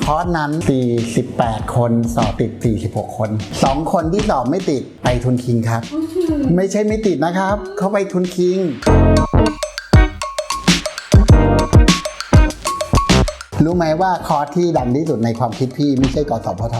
คอร์สนั้น 48 คน สอบติด 46 คน 2 คนที่สอบไม่ติดไปทุนคิงครับ ไม่ใช่ไม่ติดนะครับ เขาไปทุนคิง รู้ไหมว่าคอร์สที่ดังที่สุดในความคิดพี่ไม่ใช่กสพท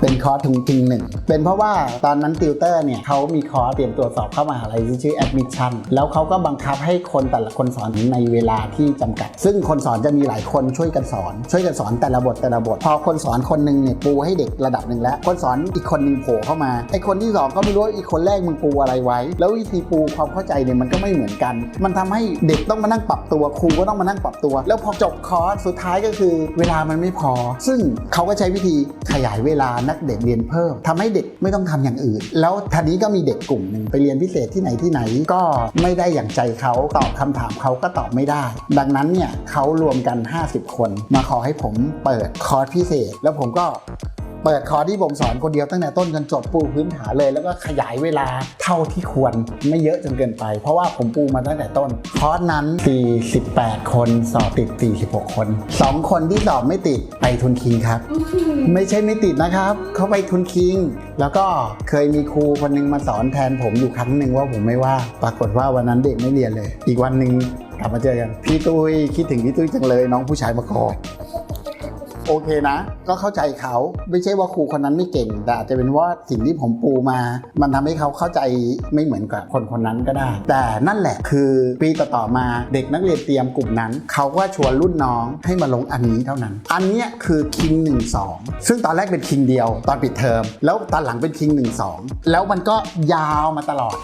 เป็นคอร์สทุนคิงหนึ่ง เป็นเพราะว่าตอนนั้นติวเตอร์เนี่ยเขามีคอร์สเตรียมตัวสอบเข้ามหาลัยที่ชื่อ admission แล้วเขาก็บังคับให้คนแต่ละคนสอนในเวลาที่จำกัด ซึ่งคนสอนจะมีหลายคนช่วยกันสอน ช่วยกันสอนแต่ละบทแต่ละบท พอคนสอนคนหนึ่งเนี่ยปูให้เด็กระดับหนึ่งแล้ว คนสอนอีกคนหนึ่งโผล่เข้ามา ไอคนที่สองก็ไม่รู้ว่าอีกคนแรกมึงปูอะไรไว้ แล้ววิธีปูความเข้าใจเนี่ยมันก็ไม่เหมือนกัน มันทำให้เด็กต้องมานั่งปรับตัว ครูก็ต้องมานั่งปรับตัว แล้วพอจบคอร์สสุดท้ายก็คือ เวลามันไม่พอ ซึ่งเขาก็ใช้วิธีขยายเวลานักเด็กเรียนเพิ่มทำให้เด็กไม่ต้องทำอย่างอื่น แล้วทีนี้ก็มีเด็กกลุ่มหนึ่งไปเรียนพิเศษที่ไหนที่ไหนก็ไม่ได้อย่างใจเขาตอบคำถามเขาก็ตอบไม่ได้ ดังนั้นเนี่ยเขารวมกัน 50 คน มาขอให้ผมเปิดคอร์สพิเศษ แล้วผมก็ เปิดคอร์สที่ผมสอนคนเดียวตั้งแต่ต้นจนจบปูพื้นฐานเลย แล้วก็ขยายเวลาเท่าที่ควรไม่เยอะจนเกินไป เพราะว่าผมปูมาตั้งแต่ต้น คอร์สนั้น 48 คนสอบติด 46 คน 2 คนที่สอบไม่ติดไปทุนคิงครับ ไม่ใช่ไม่ติดนะครับ เขาไปทุนคิง แล้วก็เคยมีครูคนหนึงมาสอนแทนผมอยู่ครั้งหนึ่งว่าผมไม่ว่า ปรากฏว่าวันนั้นเด็กไม่เรียนเลย อีกวันหนึ่งกลับมาเจอกัน พี่ตุ้ยคิดถึงพี่ตุ้ยจังเลยน้องผู้ชายมากอด โอเคนะ ก็เข้าใจเขาไม่ใช่ว่าครูคนนั้นไม่เก่ง แต่อาจจะเป็นว่าสิ่งที่ผมปูมา มันทำให้เขาเข้าใจไม่เหมือนกับคนคนนั้นก็ได้ แต่นั่นแหละคือปีต่อๆมาเด็กนักเรียนเตรียมกลุ่มนั้น เขาก็ชวนรุ่นน้องให้มาลงอันนี้เท่านั้น อันนี้คือคิง1 2ซึ่งตอนแรกเป็นคิงเดียว ตอนปิดเทอมแล้วตอนหลังเป็นคิง1 2แล้วมันก็ยาวมาตลอด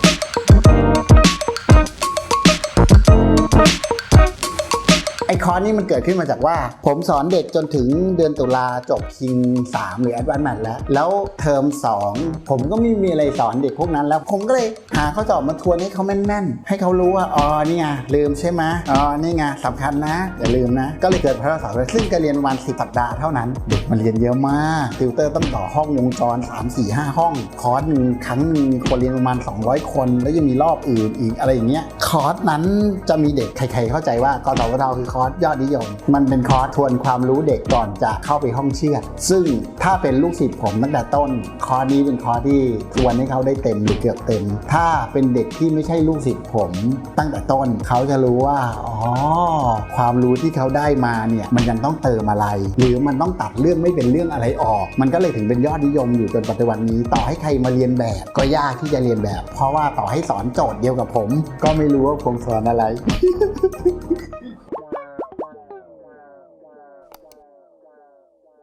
ไอคอนนี่มันเกิดขึ้นมาจากว่า ผมสอนเด็กจนถึงเดือนตุลาจบคิง 3 หรือแอดวานซ์แมทแล้ว แล้วเทอม 2 ผมก็ไม่มีอะไรสอนเด็กพวกนั้นแล้ว ผมก็เลยหาข้อสอบมาทวนให้เขาแม่นๆ ให้เขารู้ว่า อ๋อ นี่ไง ลืมใช่ไหมอ๋อ นี่ไงสำคัญนะ อย่าลืมนะ ก็เลยเกิดพระสอบเลยซึ่งการเรียนประมาณ10สัปดาห์เท่านั้น เด็กมันเรียนเยอะมากติวเตอร์ต้องต่อห้องวงจร 3 4 5 ห้อง คอร์สหนึ่งครั้งหนึ่งคนเรียนประมาณ 200 คน แล้วยังมีรอบอื่นอีกอะไรอย่างเงี้ย คอร์สนั้นจะมีเด็กใครๆเข้าใจว่ากสวทคือคอร์สสยอดนิยม มันเป็นคอร์สทวนความรู้เด็กก่อนจะเข้าไปห้องเชือดซึ่งถ้าเป็นลูกศิษย์ผมตั้งแต่ต้น คอร์สนี้เป็นคอร์สที่ทวนให้เขาได้เต็มหรือเกือบเต็ม ถ้าเป็นเด็กที่ไม่ใช่ลูกศิษย์ผม ตั้งแต่ต้นเขาจะรู้ว่าอ๋อความรู้ที่เขาได้มาเนี่ยมันยังต้องเติมอะไร หรือมันต้องตัดเรื่องไม่เป็นเรื่องอะไรออก มันก็เลยถึงเป็นยอดนิยมอยู่จนปัจจุบันนี้ ต่อให้ใครมาเรียนแบบก็ยากที่จะเรียนแบบ เพราะว่าต่อให้สอนโจทย์เดียวกับผม ก็ไม่รู้ว่าผมสอนอะไร